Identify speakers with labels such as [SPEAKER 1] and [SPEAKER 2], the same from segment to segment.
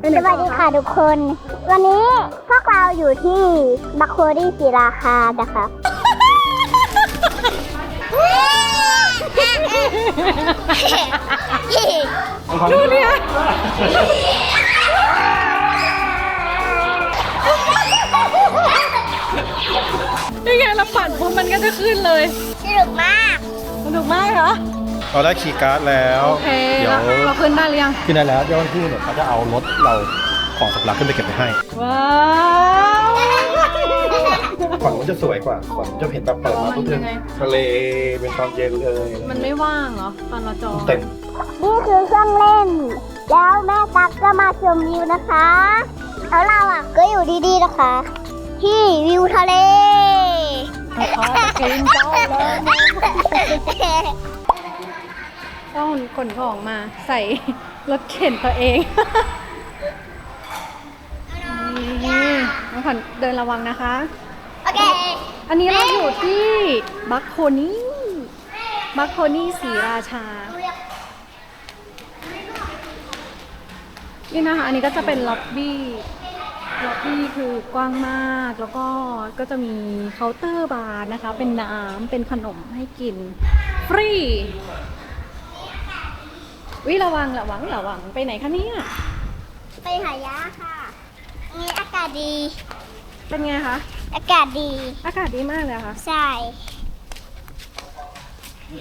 [SPEAKER 1] ไปไหน
[SPEAKER 2] สวัสดีค่ะทุกคน วันนี้พวกเราอยู่ที่บัคโครี่ศิราคานะคะ
[SPEAKER 1] ดูเนี่ยนี่ไงเราปั่นปุ๊บมันก็จะขึ้นเลย
[SPEAKER 2] สนุกมาก
[SPEAKER 1] สนุกมากเหรอ
[SPEAKER 3] เราได้คีย์การ์ดแล้ว
[SPEAKER 1] โอเค
[SPEAKER 3] เดี๋ยว
[SPEAKER 1] แล้วเราขึ้นได้หรือยัง
[SPEAKER 3] ขึ้นได้แล้วเจ้าหน้าที่เนี่ยเขาจะเอารถเราของสับลักขึ้นไปเก็บไปให้
[SPEAKER 1] ว้าว
[SPEAKER 3] ฝั่งมันจะสวยกว่าฝั่งมันจะเห็นแบบเปิดมาปุ๊บเนี่ยทะเลเป็นตอนเย็นเลย
[SPEAKER 1] มันไม่ว่างเหรอตอนเราจอง
[SPEAKER 3] เต็ม
[SPEAKER 2] นี่คือเครื่องเล่น แล้วแม่ตักก็มาชมวิวนะคะแล้วเราอะก็อยู่ดีๆนะคะ ที่วิวทะเล
[SPEAKER 1] ขอจะกินเจ้าเลย ต้องขนของมาใส่รถเข็นตัวเองนี่น้องขวัญเดินระวังนะคะ
[SPEAKER 2] โอเค
[SPEAKER 1] อันนี้เราอยู่ที่บัคโคนี่บัคโคนี่สีราชา นี่นะคะ อันนี้ก็จะเป็นล็อบบี้ล็อบบี้คือกว้างมาก แล้วก็ก็จะมีเคาน์เตอร์บาร์นะคะ เป็นน้ำเป็นขนมให้กิน ฟรี วิระวังระวังระวังไปไหนคะเนี่ย
[SPEAKER 2] ไปหายาค่ะนี่อากาศดี
[SPEAKER 1] เป็นไงคะ
[SPEAKER 2] อากาศดี
[SPEAKER 1] อากาศดีมากเลยค่ะ
[SPEAKER 2] ใช่
[SPEAKER 1] น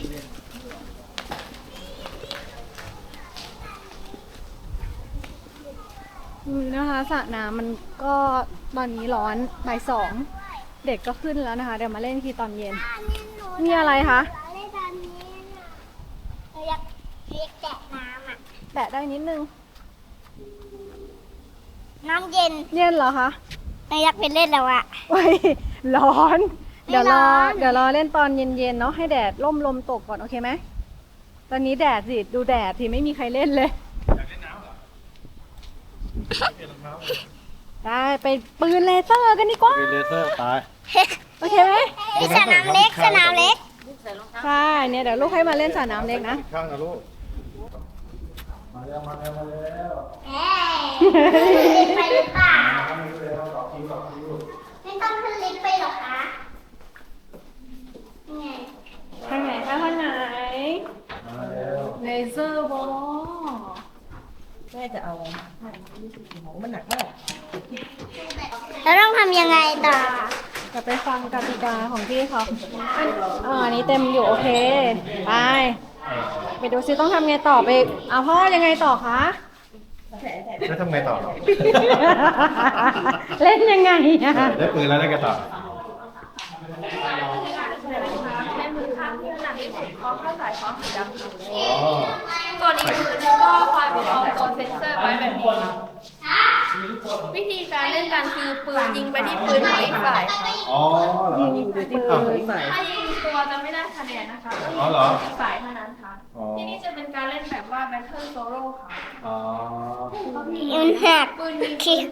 [SPEAKER 1] ี่นะคะสระน้ำมันก็ตอนนี้ร้อนบ่ายสอง เด็กก็ขึ้นแล้วนะคะ เดี๋ยวมาเล่นทีตอนเย็น มีอะไรคะ
[SPEAKER 2] เล่นแบบนี้น่ะเราอยากเรียกแตะน้ำอะ
[SPEAKER 1] แตะได้นิดนึง
[SPEAKER 2] น้ำเย็น
[SPEAKER 1] เย็นเหรอคะ
[SPEAKER 2] เราอยากไปเล่นแล้วอะ
[SPEAKER 1] โอ้ยร้อน
[SPEAKER 2] ไม่
[SPEAKER 1] เดี๋ยวรอ
[SPEAKER 2] ร้อน
[SPEAKER 1] เดี๋ยวรอเล่นตอนเย็นๆเนาะให้แดดร่มลมตกก่อนโอเคไหมตอนนี้แดดสิดูแดดที่ไม่มีใครเล่นเลยได้ไปปืนเลเซอร์กันดีกว่า
[SPEAKER 3] มีเลเซอร์ตาย
[SPEAKER 1] โอเคไหม
[SPEAKER 2] นี่สนามเล็กสนามเล็ก
[SPEAKER 1] ใช่เนี่ยเดี๋ยวลูกให้มาเล่นสระน้ำเล็กนะ
[SPEAKER 3] อีกข้างนะลูกมา แล้วมาแล้วมาแล้ว
[SPEAKER 2] เฮ้ยไปหรือเปล่าไม่ต้องขึ้นลิฟต์ไปหรอกคะนี่ไง
[SPEAKER 1] ทางไหนคะทางไหน
[SPEAKER 3] มาแล้ว
[SPEAKER 1] เลเซอร์บอล
[SPEAKER 4] แม่จะเอาโหมันหนักมาก
[SPEAKER 2] แล้วต้องทำยังไงต่อ
[SPEAKER 1] จะไปฟังกติกาของพี่เขาอันอ่าอันนี้เต็มอยู่โอเค ไป ไปดูซิต้องทำไงต่อไปเอาพ่อยังไงต่อคะ
[SPEAKER 3] แล้วทำไงต่อ
[SPEAKER 1] เล่นยังไงอะ
[SPEAKER 3] ได้ปืนแล้วได้กระต่าย
[SPEAKER 5] ส่วนอีกมือนึงก็คอยประคองตัวเซ็นเซอร์ไว้แบบนี้ วิธีการเล่นกันคือปืนยิงไปที่ปืนของอีกฝ่ายค่ะ
[SPEAKER 3] อ๋อเหรอ
[SPEAKER 1] ยิงปืน
[SPEAKER 3] อ้าว
[SPEAKER 5] ถ้ายิงตัวจะไม่ได้คะแนนนะคะต้องยิ
[SPEAKER 3] อ๋อเหรอ
[SPEAKER 5] งอีกฝ่ายเท่านั้นค่ะ
[SPEAKER 3] อ๋อ
[SPEAKER 5] ที่นี่จะเป็นการเล่นแบบว่า Battle Solo ค่ะ
[SPEAKER 3] อ๋อ
[SPEAKER 2] มันหัก
[SPEAKER 5] ปืนยิง
[SPEAKER 2] คิด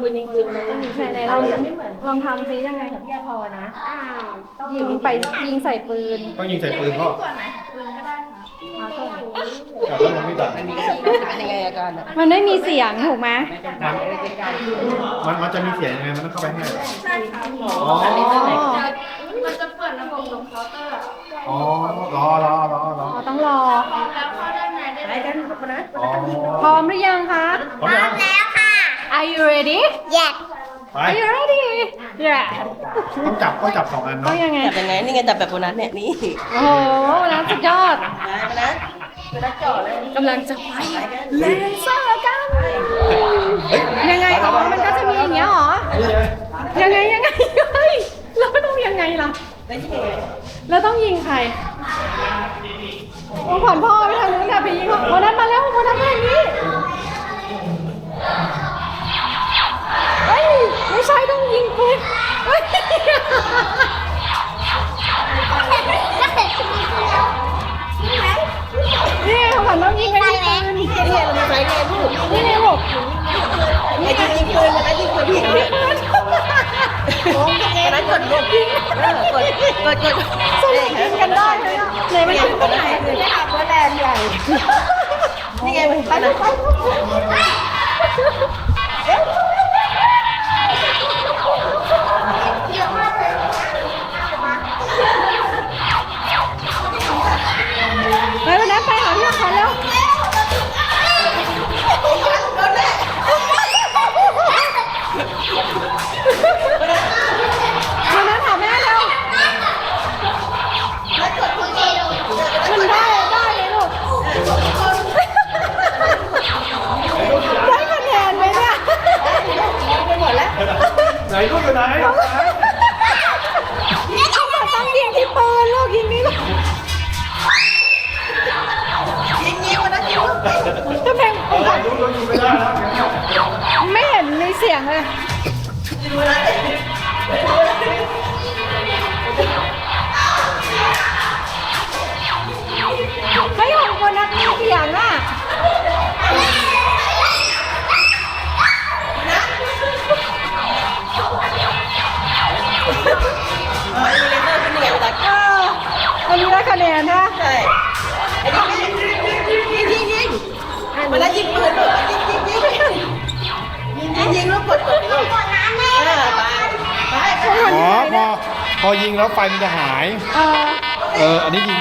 [SPEAKER 4] ปืนยิงปืนมันต้องมี
[SPEAKER 1] ไหนๆลองลองทำซิยังไง
[SPEAKER 4] แค่พอนะ
[SPEAKER 1] ยิงไปยิงใส่ปืน
[SPEAKER 3] ต้องยิงใส่ปืนพ่อ
[SPEAKER 5] ส่วนไหนของปืนก็ได้ค่ะ
[SPEAKER 3] จับแล้วมันไม่ดัง
[SPEAKER 4] มันมีสัญญาณยังไงอาการอะ
[SPEAKER 1] มันไม่มีเสียงถูกไหม
[SPEAKER 3] มันมันจะมีเสียงยังไงมันต้องเข้าไปให้เหรอ
[SPEAKER 5] ใช่ค่ะ
[SPEAKER 3] อ๋อ
[SPEAKER 5] มันจะเปิดระบบลงเคาน์เตอร์
[SPEAKER 3] อ๋อ รอรอรอรอ
[SPEAKER 1] เราต้องรอ
[SPEAKER 5] แล้วเข้าด้านในได้เลย
[SPEAKER 3] อ๋อ
[SPEAKER 1] พร้อมหรือยังคะ
[SPEAKER 3] พร้อมยัง
[SPEAKER 2] แล้วค่ะ
[SPEAKER 1] Are you ready
[SPEAKER 2] แยก
[SPEAKER 3] ไป
[SPEAKER 1] Are you ready Yeah
[SPEAKER 3] ต้องจับต้องจับสองอัน
[SPEAKER 1] ต้อ
[SPEAKER 3] เนาะ
[SPEAKER 1] งยังไง
[SPEAKER 4] จับยังไงนี่ไงจับแบบโบนัสเนี่ยนี่
[SPEAKER 1] โอ้โหแล้วสุดยอด
[SPEAKER 4] ไปมานะโบนัสจ่อเลย
[SPEAKER 1] กำลังจะไปเลเซอร์กัน
[SPEAKER 3] เฮ้ย
[SPEAKER 1] ยังไงอ๋อมันก็จะมีอย่างเงี้ยเหรอ ยังไงยังไงเฮ้ยเราต้องยังไงล่ะ
[SPEAKER 4] ได้ที่ไหน
[SPEAKER 1] แล้วต้องยิงใครโอ้ผ่อนพ่อไปทางนู้นค่ะไปยิงเขาโบนัสมาแล้วโบนัสมาอย่างนี้เฮ้ย ไม่ใช่ต้องยิงปืนเฮ้ยนี่ขาผ่อนต้องยิงไปที่ปืน
[SPEAKER 4] นี่ไงเรามีไฟไงลูก
[SPEAKER 1] นี่ไงบอก
[SPEAKER 4] ไอ้ยิงยิงปืนนะยิงปืนยิงปืนโอ้ยนัสกดลูกเออกดกดกด
[SPEAKER 1] สรุปยิงกันได้ไหมอะไหนมันขึ้นตรงไหน
[SPEAKER 4] นี่ค่ะโบแลนใหญ่นี่ไงมันไปนะ
[SPEAKER 1] ไป
[SPEAKER 3] ไห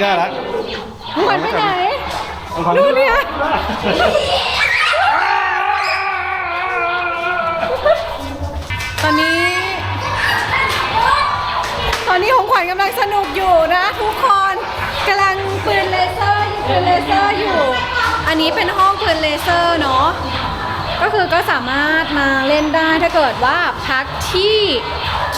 [SPEAKER 3] ได้แล้ว
[SPEAKER 1] เหมือนไป
[SPEAKER 4] ไห
[SPEAKER 3] น
[SPEAKER 1] เอา
[SPEAKER 3] ของ
[SPEAKER 1] ดูเนี่ยตอนนี้ ตอนนี้ของขวัญกำลังสนุกอยู่นะทุกคนกำลังปืนเลเซอร์ยิงปืนเลเซอร์อยู่ อันนี้เป็นห้องปืนเลเซอร์เนาะก็คือก็สามารถมาเล่นได้ถ้าเกิดว่าพักที่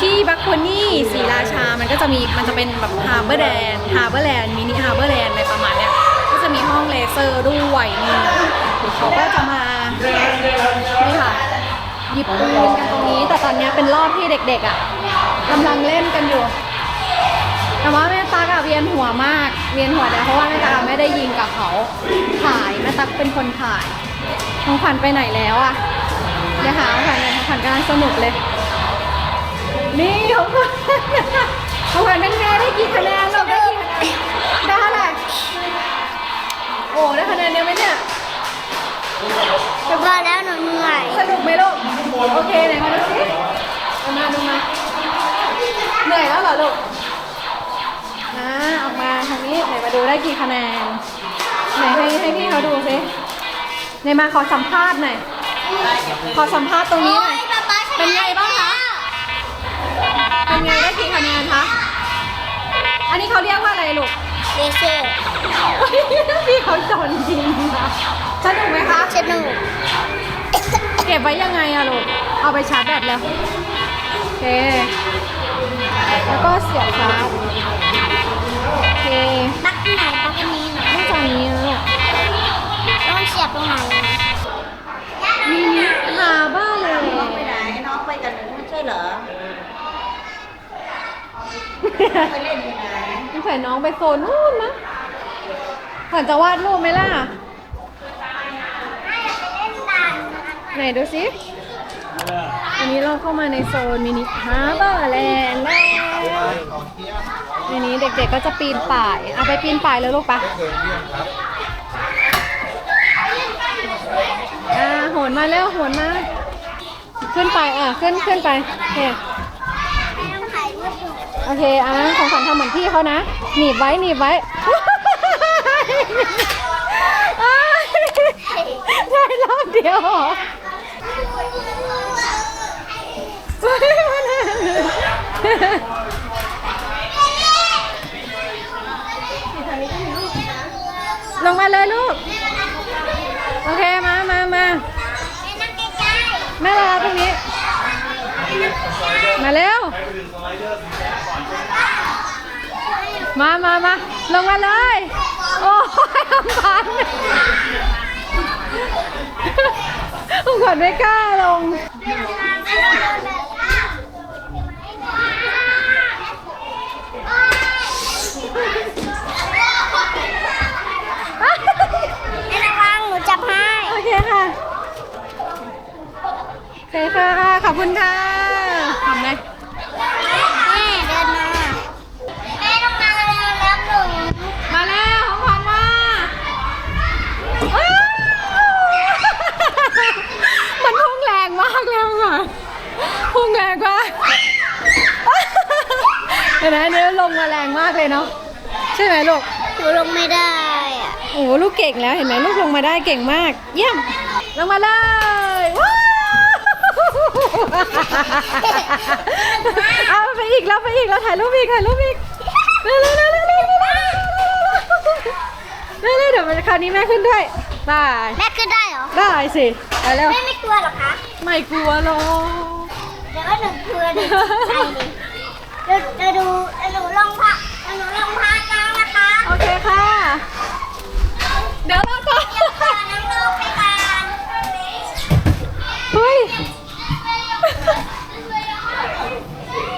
[SPEAKER 1] ที่บัคโคนี่ศรีราชา มันก็จะมี มันจะเป็นแบบฮาร์เบอร์แลนด์ฮาร์เบอร์แลนด์มินิฮาร์เบอร์แลนด์อะไรประมาณเนี้ย ก็จะมีห้องเลเซอร์ด้วยนี่เขาก็จะมา นี่ค่ะ หยิบปืนกันตรงนี้ แต่ตอนนี้เป็นรอบที่เด็กๆอะกำลังเล่นกันอยู่ แต่ว่าแม่ตักอะเวียนหัวมาก เวียนหัวเนี่ยเพราะว่าแม่ตักไม่ได้ยิงกับเขาถ่าย แม่ตักเป็นคนถ่ายของขวัญไปไหนแล้วอะเดี๋ยวหาของขวัญเลยของขวัญกำลังสนุกเลย นี่ของขวัญของขวัญเป็นไงได้กี่คะแนนเราได้กี่คะแนนได้เท่าไหร่โอ้ได้คะแนนเดียวไหมเนี่ย
[SPEAKER 2] จะบอกแล้วหนูเหนื่อย
[SPEAKER 1] สนุกไหมลูกโอเคไหนมาดูสิเอามาดูมาเหนื่อยแล้วเหรอลูกนะออกมาทางนี้ไหนมาดูได้กี่คะแนนไหนให้ให้พี่เขาดูสิไหนมาขอสัมภาษณ์หน่อยขอสัมภาษณ์ตรงนี้หน่อยเป็นไงบ้างคะเป็น ไงได้กี่คะแนนคะ อันนี้เขาเรียกว่าอะไรลูก
[SPEAKER 2] เลเซอร์
[SPEAKER 1] พี่เขาโดนยิงนะสนุกไหมคะ
[SPEAKER 2] สนุก
[SPEAKER 1] เก็บไว้ยังไงอะลูก เอาไปชาร์จแบตแล้วโอเค แล้วก็เสียบชาร์จโอเค
[SPEAKER 2] ปักไหนปักอันนี้หน่อย
[SPEAKER 1] ต้องจากนี้นะลูก
[SPEAKER 2] ต้องเสียบตรงไหน
[SPEAKER 1] มินิฮาร์เบอร์เลย
[SPEAKER 4] น้องไปไหนน้องไปกับหนูไม่ใช่เหรอ ไปเล่นที่ไหน
[SPEAKER 1] ต้องใส่น้องไปโซนนู่นนะขวัญจะวาดรูปไหมล่ะ ไหนดูสิอันนี้เราเข้ามาในโซนมินิฮาร์เบอร์แลนด์แล้วในนี้เด็กๆก็จะปีนป่าย เอาไปปีนป่ายเลยลูกปะอ่าโหนมาแล้วโหนมา ขึ้นไปอะขึ้นขึ้นไปโอเค
[SPEAKER 2] ต้องถ่ายรูป อยู่
[SPEAKER 1] โอเคอะของขวัญทำเหมือนพี่เขานะ หนีบไว้หนีบไว้ได้รอบเดียวลงมาเลยลูก โอเค มามามา
[SPEAKER 2] นั่งใกล้
[SPEAKER 1] แม่รอตรงนี้ มาเร็ว มามามาลงมาเลย โอ้ยอำพันอำพันไม่กล้าลง
[SPEAKER 2] ๆให้ระวังหนูจับให้
[SPEAKER 1] โอเคค่ะโอเคค่ะ ขอบคุณค่ะ พุ่งแรงมากเห็นไหมเนี่ยลงมาแรงมากเลยเนาะใช่ไหมลูก
[SPEAKER 2] หนูลงไม่ได้อะ
[SPEAKER 1] โอ้ลูกเก่งแล้วเห็นไหมลูกลงมาได้เก่งมาก เยี่ยมลงมาเลยว้าวเอาไปอีกแล้วไปอีกแล้วถ่ายรูปอีกถ่ายรูปอีกเร็วเร็วเร็วเร็วเร็วเร็วเดี๋ยวคราวนี้แม่ขึ้นด้วยได้
[SPEAKER 2] แม่ขึ้นได้เหรอ
[SPEAKER 1] ได้สิไปเร็ว
[SPEAKER 2] แม่ไม่กลัวหรอคะ
[SPEAKER 1] ไม่กลัวหรอก
[SPEAKER 2] เดี๋ยวก็หนึ่งคืนใจดิจะจะดูจะหนูลงพักจะหนูลงพักแล้วนะคะ
[SPEAKER 1] โอเคค่ะ เดี๋ยวเราจะ
[SPEAKER 2] ขอน้ำลูกไปก่อน
[SPEAKER 1] เฮ้ย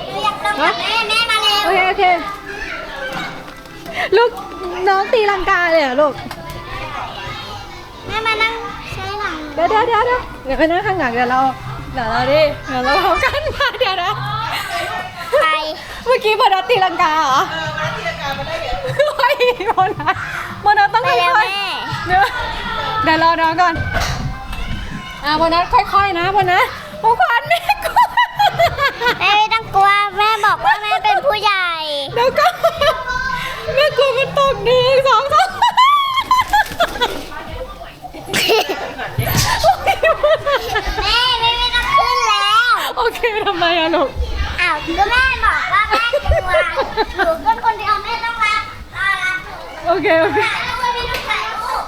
[SPEAKER 2] หนูอยากลงกับแม่แม่มาเร็ว
[SPEAKER 1] โอเคโอเคลูกน้องตีลังกาเลยเหรอลูก
[SPEAKER 2] แม่มานั่งใช้หลัง
[SPEAKER 1] เดี๋ยวเดี๋ยวเดี๋ยวเดี๋ยวเดี๋ยวไปนั่งข้างหลังเดี๋ยวเรา เดี๋ยวเราดิ เดี๋ยวเราพร้อมกันมาเดี๋ยวนะ
[SPEAKER 2] ใคร
[SPEAKER 1] เมื่อกี้บอนัสตีลังกาเหรอ
[SPEAKER 4] เออมาที่รายการมาได้เหรอ
[SPEAKER 1] เฮ้ยบอนัสบอนัสต้อง
[SPEAKER 2] ไป
[SPEAKER 1] ค่
[SPEAKER 2] เร็ว
[SPEAKER 1] อย
[SPEAKER 2] แม่
[SPEAKER 1] ๆเดี๋ยวเดี๋ยวรอน้องก่อน อะบอนัสค่อยๆนะบอนัสโอ้ขวัญแม่กลัว
[SPEAKER 2] แม่ไม่ต้องกลัว แม่บอกว่าแม่เป็นผู้ใหญ่
[SPEAKER 1] เดี๋ยวก็แม่กลัวมันตกหนึ่งสองสาม
[SPEAKER 2] แม่ไม่ไม่ต้องขึ้นแล้ว
[SPEAKER 1] โอเคทำไมอะลูก
[SPEAKER 2] อ้าวก็แม่บอกว่าแม่กลัวหนูเป็นคนเดียวแม่ต้องรับรอรับหนู
[SPEAKER 1] โอเคโอเค
[SPEAKER 2] แล้วก็ไม่ต้องถ่ายรูป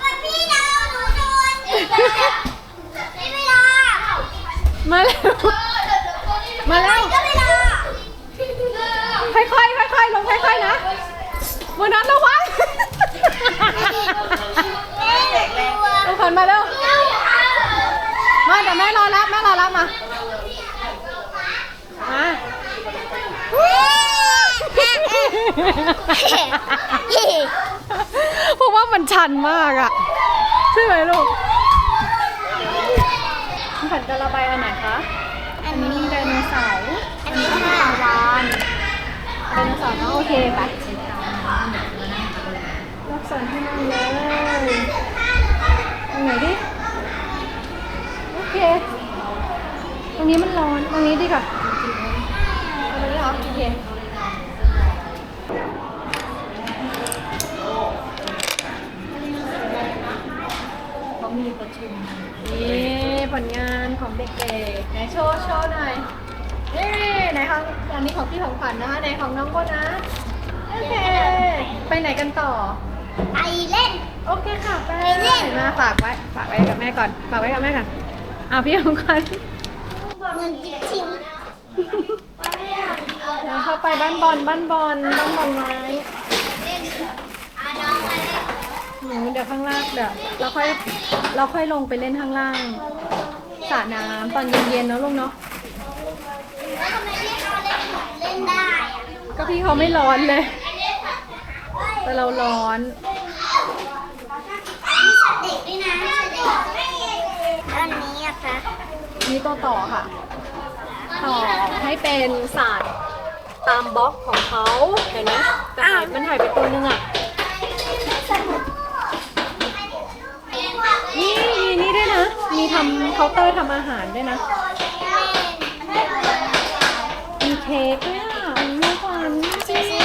[SPEAKER 2] วันพี่เราหนูโดนไม่ไม่รอ
[SPEAKER 1] มาเร็วมาเร็ว
[SPEAKER 2] ก็ไม่รอ
[SPEAKER 1] ค่อยๆค่อยๆลงค่อยๆนะบนนั้นระวัง
[SPEAKER 2] แม่กลัว
[SPEAKER 1] ลูกขวัญมาเร็ว มาเดี๋ยวแม่รอรับแม่รอรับมามาเพราะว่ามันชันมากอะใช่ไหมลูกคุณขวัญจะระบายอันไหนคะ
[SPEAKER 2] อัน
[SPEAKER 1] อันนี้
[SPEAKER 2] นี้
[SPEAKER 1] มีไดโนเสาร์
[SPEAKER 2] อันนี้ค่ะ
[SPEAKER 1] วานไดโนเสาร์เนอะโอเคไปรักษาให้นั่งเลยตรงไหนดิ รงนี้มันร้อน ตรงนี้ดีกว่าตรงนี้เหรอโอเคเขามีประชุมนี่ผลงานของเด็กๆ ไหนโชว์โชว์หน่อยนี่ไหนของอันนี้ของพี่ของขวัญนะคะไหนของน้องโบนะโอเค ไปไหนกันต่อ
[SPEAKER 2] ไปเล่น
[SPEAKER 1] โอเคค่ะ ไป
[SPEAKER 2] ไปเล่น
[SPEAKER 1] มาฝากไว้ ฝากไว้กับแม่ก่อน ฝากไว้กับแม่ก่อนเอาพี่ของขวัญ
[SPEAKER 2] เงินจิ๊บชิม
[SPEAKER 1] เดี๋ยวเข้าไปบ้านบอลบ้านบอลบ้านบอลไม้
[SPEAKER 2] อาน้องมาเล่น
[SPEAKER 1] หนูเดี๋ยวข้างล่างเดี๋ยวเราค่อยเราค่อยลงไปเล่นข้างล่างสระน้ำตอนเย็นๆเนอะลูกเนาะก็พี่เขาไม่ร้อนเลย แต่เราร้อน
[SPEAKER 2] มีสัตว์เด็กด้วยนะสัตว์เด็กอันนี้อะคะ
[SPEAKER 1] นี่ตัวต่อค่ะ ต่อให้เป็นศาสตร์ตามบล็อกของเขาเห็นไหมแต่หายมันหายไปตัวนึงอะ นี่มีนี่ด้วยนะ มีทำเคาน์เตอร์ทำอาหารด้วยนะ มีเค้กด้วยอะมีขวัญ
[SPEAKER 2] ซูชิ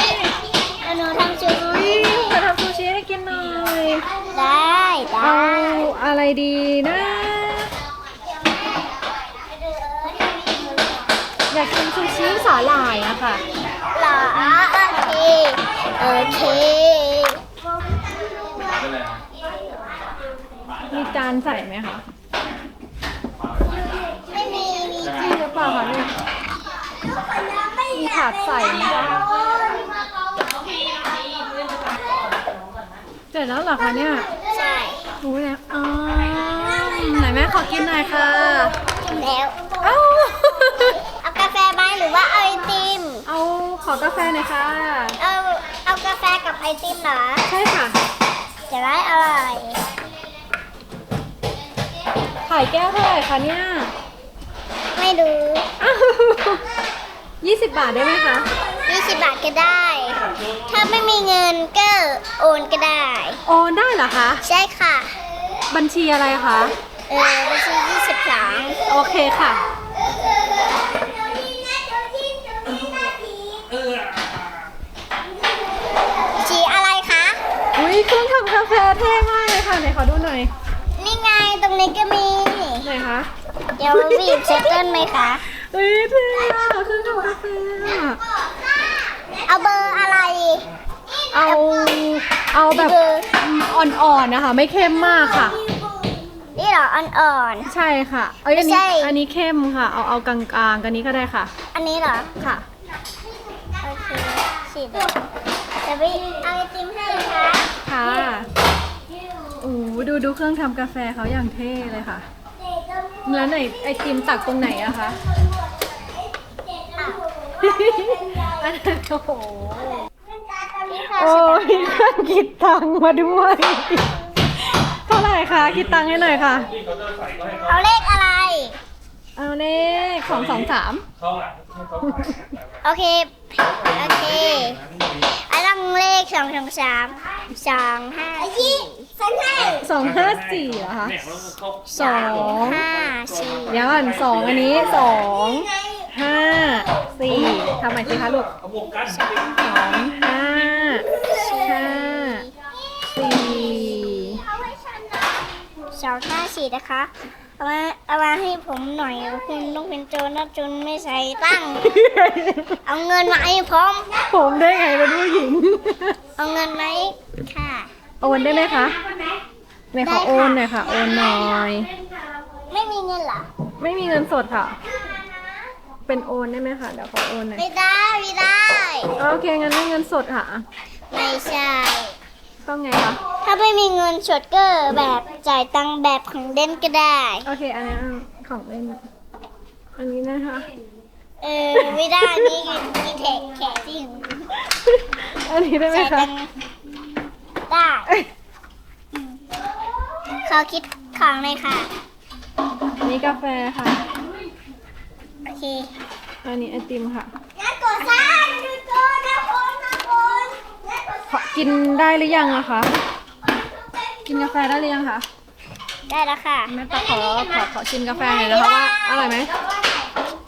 [SPEAKER 2] เอาหนูทำซู
[SPEAKER 1] เฮ้
[SPEAKER 2] ชิ
[SPEAKER 1] ยจะทำซูชิให้กินหน่อย
[SPEAKER 2] ได้ ได้
[SPEAKER 1] เอาอะไรดีนะากกินซูชิสาหร่ายอะค่ะ
[SPEAKER 2] เหรอโอเค โอเค
[SPEAKER 1] มีจานใส่ไหมคะ
[SPEAKER 2] ไม่มีมี
[SPEAKER 1] มีหรือเปล่าคะเนี่ยมีถาดใส่ไหมคะ เสร็จแล้วเหรอคะเนี่ย
[SPEAKER 2] ใช่
[SPEAKER 1] รู้แล้วอ๋อไหนแม่ขอกินหน่อยค่ะ
[SPEAKER 2] กินแล้ว
[SPEAKER 1] เอ้า
[SPEAKER 2] เอากาแฟไหมหรือ ว่าเอาไอติม
[SPEAKER 1] เอาขอกาแฟหน่อยค่ะ
[SPEAKER 2] เอาเอากาแฟกับไอติมเหรอ
[SPEAKER 1] ใช่ค่ะ
[SPEAKER 2] จะได้อร่อย
[SPEAKER 1] ขายแก้วเท่าไหร่คะเนี่ย
[SPEAKER 2] ไม่รู้
[SPEAKER 1] ยี่สิบบาทได้ไหมคะ
[SPEAKER 2] 20บาทก็ได้ ถ้าไม่มีเงินก็โอนก็ได้
[SPEAKER 1] โอนได้เหรอคะ
[SPEAKER 2] ใช่ค่ะ
[SPEAKER 1] บัญชีอะไรคะ
[SPEAKER 2] เออบัญชี23
[SPEAKER 1] โอเคค่ะ
[SPEAKER 2] ชีอะไรคะ
[SPEAKER 1] อุ้ย เครื่องทำกาแฟเท่มากเลยค่ะไหนขอดูหน่อย
[SPEAKER 2] นี่ไงตรงนี้ก็มี
[SPEAKER 1] ไหนคะ
[SPEAKER 2] เดี๋ยวบีบเซตเติ้ลไหมคะ
[SPEAKER 1] เฮ้ยเท่อะเครื่องทำกาแฟอะ
[SPEAKER 2] เอาเบอร์อะไร
[SPEAKER 1] เอาเอาแบบ
[SPEAKER 2] เบอร์
[SPEAKER 1] อ่อนๆนะคะ ไม่เข้มมากค่ะ
[SPEAKER 2] นี่เหรออ่อน
[SPEAKER 1] ใช่ค่ะ เอ้ยอัน
[SPEAKER 2] ไม่
[SPEAKER 1] นี้
[SPEAKER 2] ใช่
[SPEAKER 1] อันนี้เข้มค่ะ เอาเอากลางๆกันนี้ก็ได้ค่ะ
[SPEAKER 2] ๆ อันนี้เหรอ
[SPEAKER 1] ค่ะ
[SPEAKER 2] โอเคสีแดง จะไปเอาไอติมให้เลยคะ
[SPEAKER 1] ค่ะโอ้โหดูดูเครื่องทำกาแฟเขาอย่างเท่เลยค่ะ แล้วไหนไอติมตักตรงไหนอะคะอันนั้นโอ้โห
[SPEAKER 2] นี่ค่ะ
[SPEAKER 1] โอ้ยเครื่องคิดตังค์มาด้วย เท่าไหร่คะคิดตังค์ให้หน่อยค่ะ
[SPEAKER 2] เอาเลขอะไร
[SPEAKER 1] เอาเลขสองสองสาม
[SPEAKER 2] โอเค โอเคไอ้ต้องเลขสองสองสามสองห้าสี่สันให้
[SPEAKER 1] สองห้าสี่เหรอคะสอง
[SPEAKER 2] ห้าสี่
[SPEAKER 1] เดี๋ยวก่อนสองอันนี้สองห้าสี่ทำใหม่สิคะลูกสองห้าห้าสี่
[SPEAKER 2] สองห้าสี่นะคะ เอามาเอามาให้ผมหน่อยคุณต้องเป็นโจรนะโจรไม่ใส่ตั้งค์เอาเงินมาให้ผม
[SPEAKER 1] ผมได้ไงเป็นผู้หญิง
[SPEAKER 2] เอาเงินไหมค่ะ
[SPEAKER 1] โอนได้ไหมคะไหนขอโอนหน่อยค่ะ โอนหน่อย
[SPEAKER 2] ไม่มีเงินเหรอ
[SPEAKER 1] ไม่มีเงินสดค่ะ เป็นโอนได้ไหมคะเดี๋ยวขอโอนหน่อย
[SPEAKER 2] ไม่ได้ไม่ได้
[SPEAKER 1] โอเคงั้นให้เงินสดค่ะ
[SPEAKER 2] ไม่ใช่
[SPEAKER 1] ต้องไงคะ
[SPEAKER 2] ถ้าไม่มีเงินสดก็แบบจ่ายตังค์แบบของเด่นก็ได้
[SPEAKER 1] โอเค อันนี้ของเล่น อันนี้นะคะ
[SPEAKER 2] เออไม่ได้นี่มีแขกแขกที่อยู่
[SPEAKER 1] อันนี้ได้ไหม
[SPEAKER 2] จ่าย
[SPEAKER 1] คะ
[SPEAKER 2] ตังค์ได้เขาคิดของเลยค่ะ
[SPEAKER 1] อันนี้กาแฟค่ะ
[SPEAKER 2] โอเค
[SPEAKER 1] อันนี้ไอติมค่ะ
[SPEAKER 2] งั้นกดซ่าดูตัวนะคนนะคนงั้น กด
[SPEAKER 1] ขอกินได้หรือยังอะคะ กินกาแฟได้หรือยังคะ
[SPEAKER 2] ได้แล้วค่ะ
[SPEAKER 1] แม่ตาขอขอขอชิมกาแฟหน่อยนะคะว่าอร่อยไหม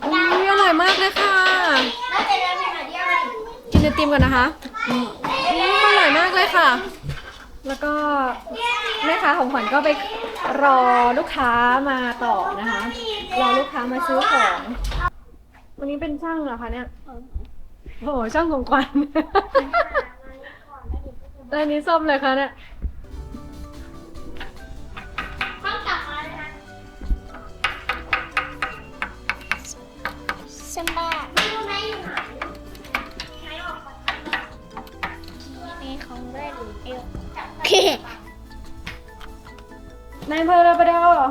[SPEAKER 1] อุ้ยอร่อยมากเลยค่ะ กินไอติมก่อนนะคะอืมอืมอร่อยมากเลยค่ะ แล้วก็แม่ค้าของขวัญก็ไปรอลูกค้ามาต่อนะคะ รอลูกค้ามาซื้อของ วันนี้เป็นช่างเหรอคะเนี่ย โอ้โหช่างของขวัญ แล้วอันนี้ส้มเลยคะเนี่ย
[SPEAKER 2] สมบัติมีของเล่นเยอะโอเค
[SPEAKER 1] นายอำเพอร์ลาบราดอร์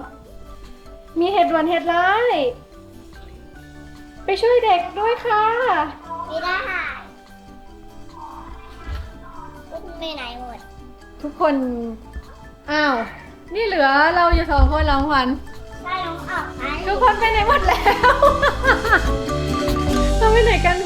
[SPEAKER 1] มีเหตุด่วนเหตุร้าย ไปช่วยเด็กด้วยค่ะ
[SPEAKER 2] ไม่ได้ ไปไหนหมด
[SPEAKER 1] ทุกคน อ้าว นี่เหลือเราอยู่สองคนรางวัล
[SPEAKER 2] ได้น้องออกไหม
[SPEAKER 1] ทุกคนไปไหนหมดแล้ว เราไปไหนกัน